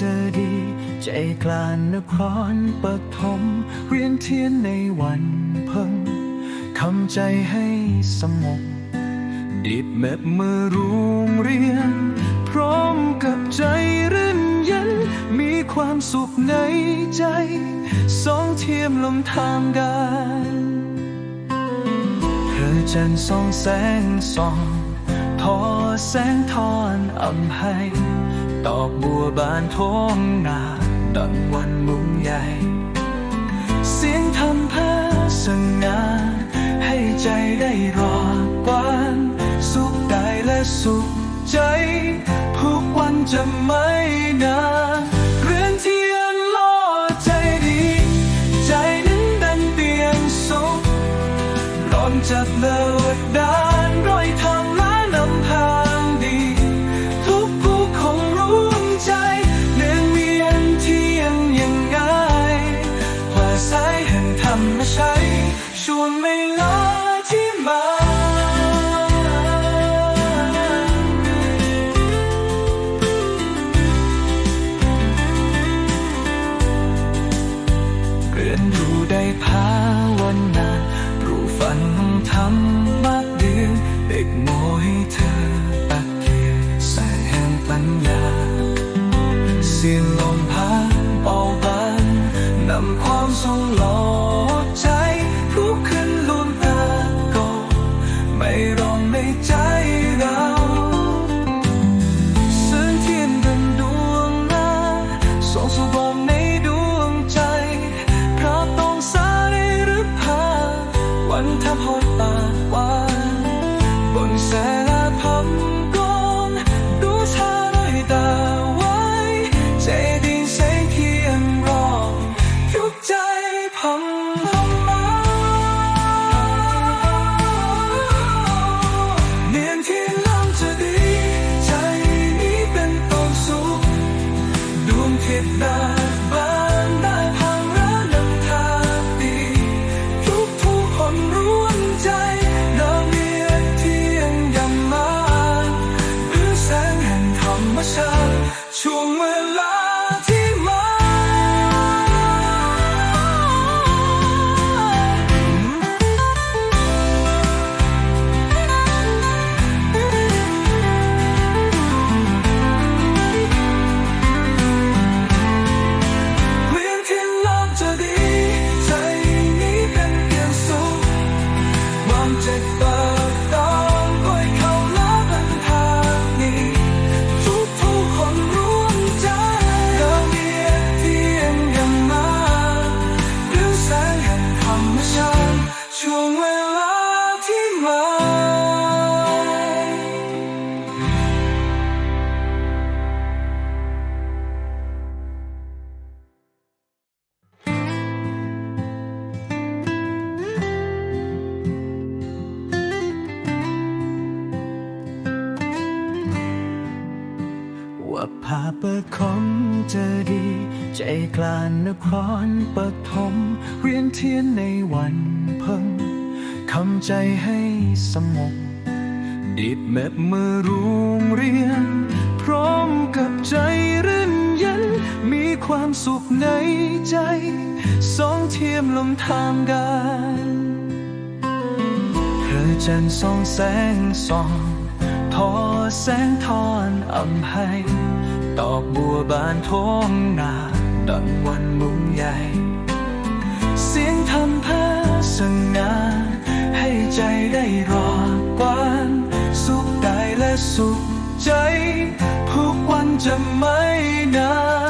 จะดี ใจกลานนครปฐมเรียนเทียนในวันเพิ่งคำใจให้สงบดิบแมบมือรุงเรียน พร้อมกับใจรื่นเย็น มีความสุขในใจ สองเทียมลมทางกันพระจันทร์ส่องแสงส่อง ทอแสงทอนอำให้ ดอกบัวบานท้องนาดังวันมุงใหญ่ เสียงทำผ้าสง่าให้ใจได้รอกวานสุขกายและสุขใจทุกวันจะไม่นาน วงเวล ว่าภาเปิดคมจะดี ใจกลานนครปฐมเรียนเทียนในวันเพิ่งคำใจให้สงบดิบแมบมือรุงเรียน พร้อมกับใจรื่นเย็น มีความสุขในใจ สองเทียมลมทางกันพระจันทร์สองแสงส่อง อแสงทอนอำให้ตอกบัวบานท้องนาดังวันมุงใหญ่ เสียงทำผ้าสง่าให้ใจได้รอกวานสุขกายและสุขใจทุกวันจะไม่นาน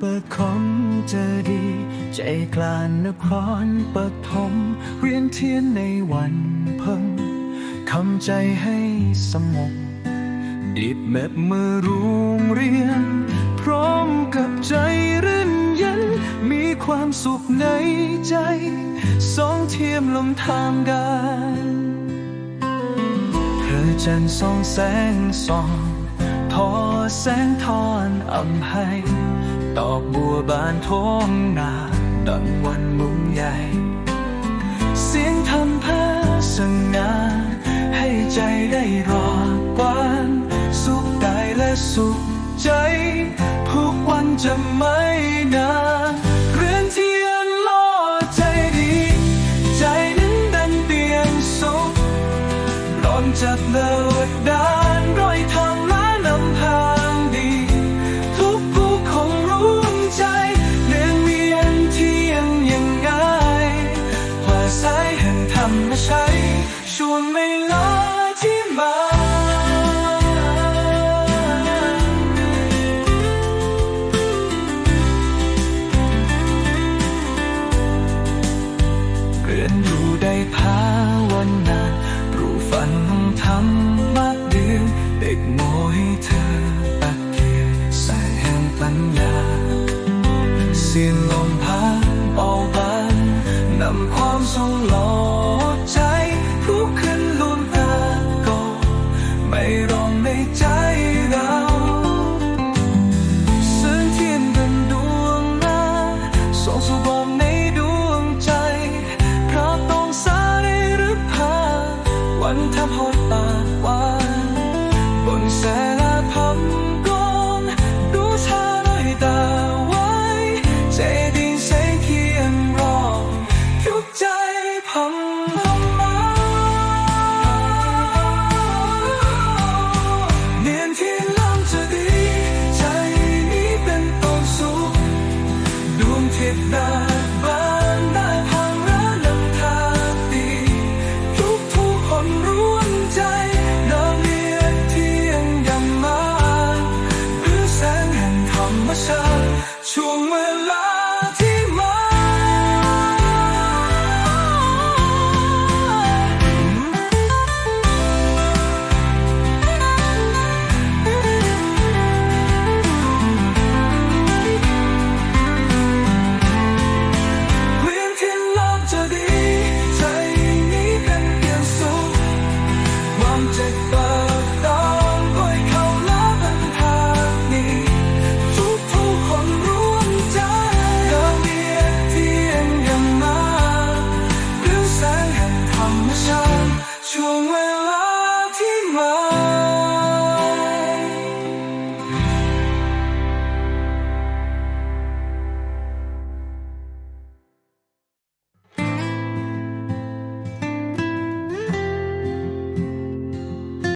เปิดคมจะดี ใจกลานนครปฐมเวียนเทียนในวันเพิ่งคำใจให้สงบดิบเม็บมือรุงเรียน พร้อมกับใจรื่นเย็น มีความสุขในใจ สองเทียมลมทางกันเธอจันทร์สองแสงส่อง ทอแสงทอนอำให้ ตอกบัวบานท้องนาดังวันมุงใหญ่ เสียงทำผ้าสง่าให้ใจได้รอกวานสุขกายและสุขใจ ทุกวันจะไม่ แห่งธรรมใช้ช่วงเวลาที่มาเรียนรู้ได้ภาวนาปลูกฝันทำมาดือเด็กโมให้เธอปักเกียใส่แห่งปัญญาเสียงลมพัดเบาบานนำความทรงหลอใ